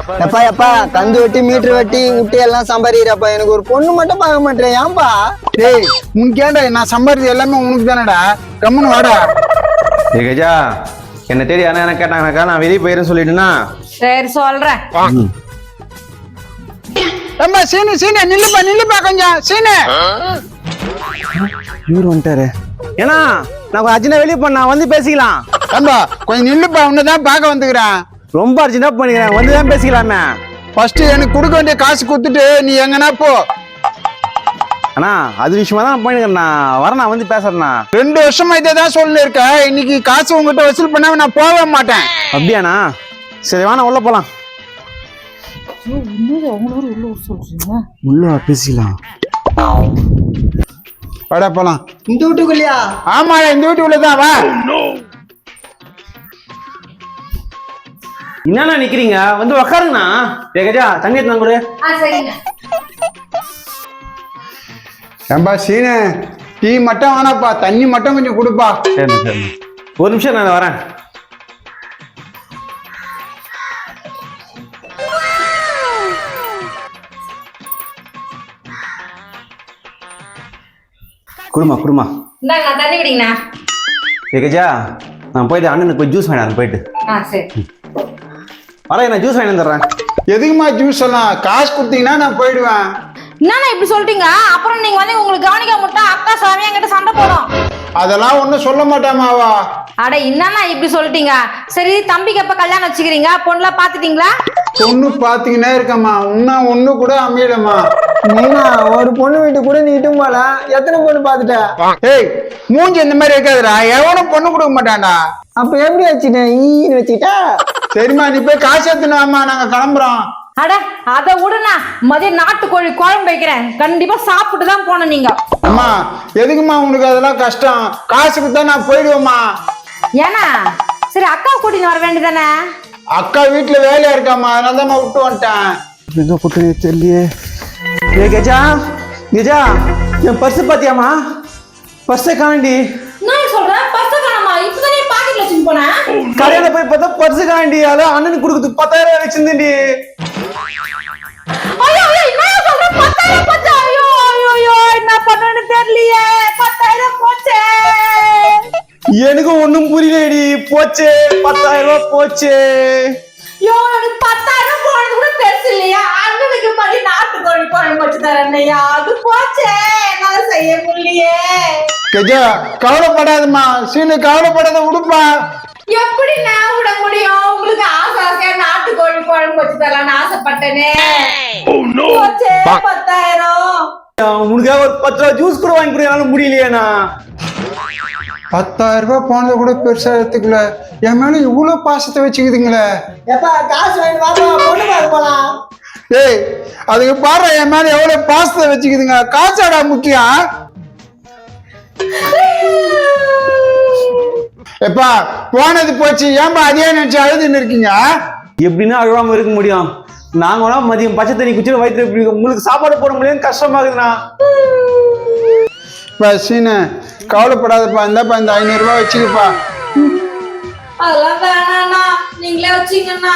எப்பா எப்பா கந்து வெட்டி மீட்டர் வெட்டி விட்டு எல்லாம் சம்பாதிக்கிறப்பா. எனக்கு ஒரு பொண்ணு மட்டும் பார்க்க மாட்டேன் ஏன்பா? டேய் உனக்கு ஏன்டா? நான் சம்பாதிச்சது எல்லாமே உனக்கு தானடா. கம்முன்னு வாடா. ஏ கஜா என்ன தேடி அண்ணா என்ன கேட்டாங்கக்கா நான் வெளியே போயிடுறேன்னு சொல்லிட்டுனா? சரி சொல்றேன். ஏம்மா சீனு சீனு நில்லுப்பா நில்லுப்பா கொஞ்சம். சீனு. இவர் வந்துட்டாரு. ஏன்னா நான் கொஞ்சம் அர்ஜென்டா வெளியே பண்ணா வந்து பேசிக்கலாம். ஏம்பா கொஞ்சம் நில்லுப்பா உன்னை தான் பார்க்க வந்துக்கிறேன். ரொம்ப அர்ஜென்டா பண்ணிக்கிறேன். வந்து தான் பேசிக்கலாமே. ஃபர்ஸ்ட் எனக்கு கொடுக்க வேண்டிய காசு கொடுத்துட்டு நீ எங்கனா போ. அண்ணா அது விஷயமா தான் பண்ணிக்கிறேன் நான் வரேன் நான் வந்து பேசுறேண்ணா. ரெண்டு வருஷமா இதை தான் சொல்லிருக்க இன்னைக்கு காசு உங்ககிட்ட வசூல் பண்ணாம நான் போக மாட்டேன். அப்படியாண்ணா. சரி வாண்ணா உள்ள போலாம். உள்ள பேசிக்கலாம். வாடா போலாம். இந்த வீட்டுக்குள்ளயா? ஆமாடா இந்த வீட்டு உள்ளதான் வா என்னண்ணா நிக்கிறீங்க? வந்து உக்காருங்கண்ணா. ஏ கஜா தண்ணி எடுத்து கொடு. ஆ சரிங்க. ஏம்பா சீனு டீ மட்டும் வேணாப்பா தண்ணி மட்டும் கொஞ்சம் கொடுப்பா. சரி சரி ஒரு நிமிஷம் நான் வரேன். குடுமா குடுமா. தண்ணி குடிங்கண்ணா. ஏ கஜா நான் போயிட்டு அண்ணனுக்கு போய் ஜூஸ் வாங்கிட்டு போயிட்டு. ஆ சரி. வரேன் நான் ஜூஸ் வாங்கி வந்துடுறேன். எதுக்குமா ஜூஸ் எல்லாம்? காசு கொடுத்தீங்கன்னா நான் போயிடுவேன். என்னண்ணா இப்படி சொல்லிட்டீங்க? அப்புறம் நீங்க வந்து உங்களுக்கு கவனிக்க முட்டா அக்கா சாமி என்கிட்ட சண்டை போடும். அதெல்லாம் ஒன்றும் சொல்ல மாட்டாமாவா அட என்னண்ணா இப்படி சொல்லிட்டீங்க? சரி தம்பிக்கு எப்ப கல்யாணம் வச்சுக்கிறீங்க? பொண்ணுலாம் பாத்துட்டீங்களா பொண்ணு பாத்தீங்கன்னா இருக்கம்மா. இன்னும் ஒண்ணு கூட அமையலம்மா. நீனா ஒரு பொண்ணு வீட்டு கூட நீ இட்டும் போல. எத்தனை பொண்ணு பார்த்துட்ட? ஏய் மூஞ்சி இந்த மாதிரி இருக்காதுடா. எவனும் பொண்ணு கொடுக்க மாட்டான்டா. அப்ப எப்படி வச்சுட்டேன் ஈன்னு வச்சுக்கிட்டா? சரிம்மா நீ போய் காசு எடுத்துனாமா நாங்க கிளம்புறோம். அட அதை விடுண்ணா மதியம் நாட்டுக்கோழி குழம்பு வைக்கிறேன். கண்டிப்பா சாப்பிட்டு தான் போனோம் நீங்க. அம்மா எதுக்கும்மா உனக்கு அதெல்லாம் கஷ்டம்? காசு கொடுத்தா நான் போயிடுவேம்மா. ஏன்னா சரி அக்கா கூட்டின்னு வர வேண்டியதானே அக்கா வீட்டுல வேலையா இருக்காம்மா அதனால தான் விட்டு வந்துட்டேன். எங்க போட்டுனே தெரியலையே. ஏ கஜா கஜா என் பர்ஸ் பாத்தியாமா பர்ஸை காண்டி நான் சொல்றேன் பர்ஸ் காணமா இப்பதானே பாக்கெட்ல வச்சுட்டு கடையில போய் பார்த்தா பர்ஸ் காண்டி அதான் அண்ணனுக்கு கொடுக்குறது பத்தாயிரம் வச்சிருந்தேன்டி. எனக்கு ஒண்ணும் புரியலடி போச்சே பத்தாயிரம் ரூபாய் போச்சே. ஐயோ எனக்கு பத்தாயிரம் போனது கூட பெருசு இல்லையா அண்ணனுக்கு பண்ணி நாட்டுக்கோழி குழம்பு வச்சு தரேன்னையா அது போச்சே. செய்ய முடியலையே கஜா கவலைப்படாதம்மா. சீனு கவலைப்படாத விடுப்பா எப்படி நான் விட முடியும்? உங்களுக்கு ஆசை ஆசையா நாட்டுக்கோழி குழம்பு வச்சு தரலாம்னு ஆசைப்பட்டேனே. போச்சே பத்தாயிரம். உனக்காக ஒரு பத்து ரூபா ஜூஸ் கூட வாங்கி கொடுக்க முடியலையேண்ணா. பத்தாயிரம் ரூபாய் போனதை கூட பெருசா எடுத்துக்கல. என் மேல இவ்வளவு பாசத்தை வச்சுக்குதுங்களே. எப்பா காசு வாங்கிட்டு வாப்பா பொண்ணு பார்க்க போலாம். ஏய் அதுக்கு பாரு என் மேல எவ்வளவு பாசத்தை வச்சுக்குதுங்க? காசாடா முக்கியம். எப்பா போனது போச்சு. ஏன்பா அதே நினைச்சு அழுதுன்னு இருக்கீங்க? எப்படின்னா அழுவாம இருக்க முடியும். நாங்க வேணா மதியம் பச்சை தண்ணி குச்சில வயிற்று எப்படி உங்களுக்கு சாப்பாடு போட முடியும் கஷ்டமாகுதுண்ணா சீனு கவலைப்படாதப்பா. இந்தாப்பா இந்த ஐநூறு ரூபாய் வச்சுக்கப்பா. அதெல்லாம் வேணாண்ணா நீங்களே வச்சீங்கண்ணா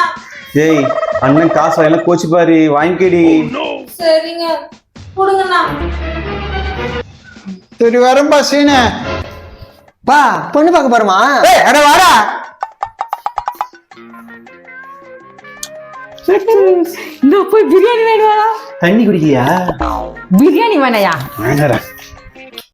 டேய் அண்ணன் காசு வாங்கல கோச்சு பாரு வாங்கிக்கடி. சரிங்க. கொடுங்கண்ணா. சரி வரேன்பா சீனு. பா பொண்ணு பார்க்க போறோமா? ஏய் அட வாடா. இந்த போய் பிரியாணி வேணுமா தண்ணி குடிக்கலையா பிரியாணி வேணையா? வாங்கறேன்